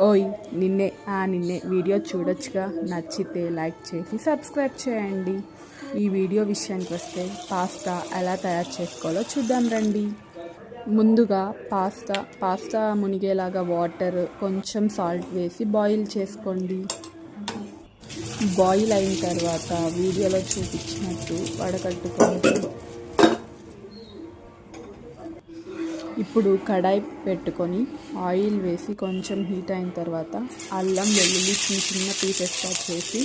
ఓయ్ నిన్నే ఆ నిన్నే వీడియో చూడొచ్చుగా. నచ్చితే లైక్ చేసి సబ్స్క్రైబ్ చేయండి. ఈ వీడియో విషయానికి వస్తే పాస్తా ఎలా తయారు చేసుకోవాలో చూద్దాం రండి. ముందుగా పాస్తా పాస్తా మునిగేలాగా వాటర్ కొంచెం సాల్ట్ వేసి బాయిల్ చేసుకోండి. బాయిల్ అయిన తర్వాత వీడియోలో చూపించినట్టు వడకట్టుకోండి. ఇప్పుడు కడాయి పెట్టుకొని ఆయిల్ వేసి కొంచెం హీట్ అయిన తర్వాత అల్లం వెల్లుల్లి చిన్న చిన్న పీసెస్గా చేసి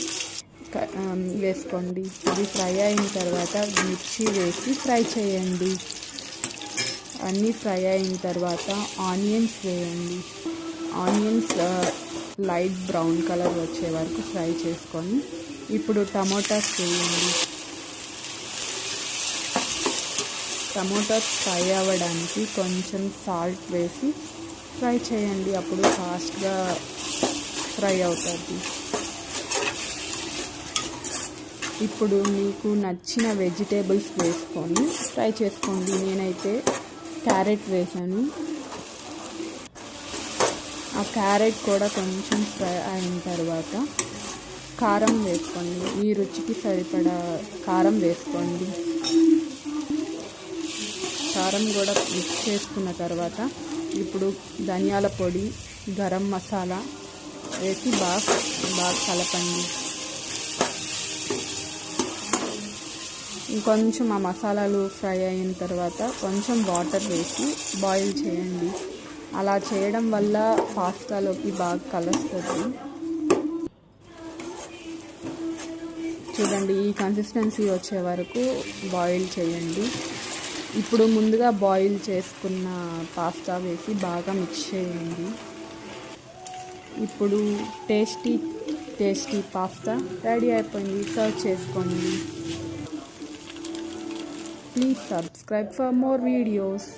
వేసుకోండి. అది ఫ్రై అయిన తర్వాత మిర్చి వేసి ఫ్రై చేయండి. అన్నీ ఫ్రై అయిన తర్వాత ఆనియన్స్ వేయండి. ఆనియన్స్ లైట్ బ్రౌన్ కలర్ వచ్చే వరకు ఫ్రై చేసుకొని ఇప్పుడు టమోటాస్ వేయండి. టమోటా ఫ్రై అవ్వడానికి కొంచెం సాల్ట్ వేసి ఫ్రై చేయండి. అప్పుడు ఫాస్ట్గా ఫ్రై అవుతుంది. ఇప్పుడు మీకు నచ్చిన వెజిటేబుల్స్ వేసుకొని ఫ్రై చేసుకోండి. నేనైతే క్యారెట్ వేసాను. ఆ క్యారెట్ కూడా కొంచెం ఫ్రై అయిన తర్వాత కారం వేసుకోండి. మీ రుచికి సరిపడా కారం వేసుకోండి. కారం కూడా మిక్స్ చేసుకున్న తర్వాత ఇప్పుడు ధనియాల పొడి గరం మసాలా వేసి బాగా బాగా కలపండి. ఇంకొంచెం ఆ మసాలాలు ఫ్రై అయిన తర్వాత కొంచెం వాటర్ వేసి బాయిల్ చేయండి. అలా చేయడం వల్ల పాస్తాలోకి బాగా కలుస్తుంది. చూడండి ఈ కన్సిస్టెన్సీ వచ్చే వరకు బాయిల్ చేయండి. ఇప్పుడు ముందుగా బాయిల్ చేసుకున్న పాస్తా వేసి బాగా మిక్స్ చేయండి. ఇప్పుడు టేస్టీ టేస్టీ పాస్తా రెడీ అయిపోయింది. సర్వ్ చేసుకోండి. Please subscribe for more videos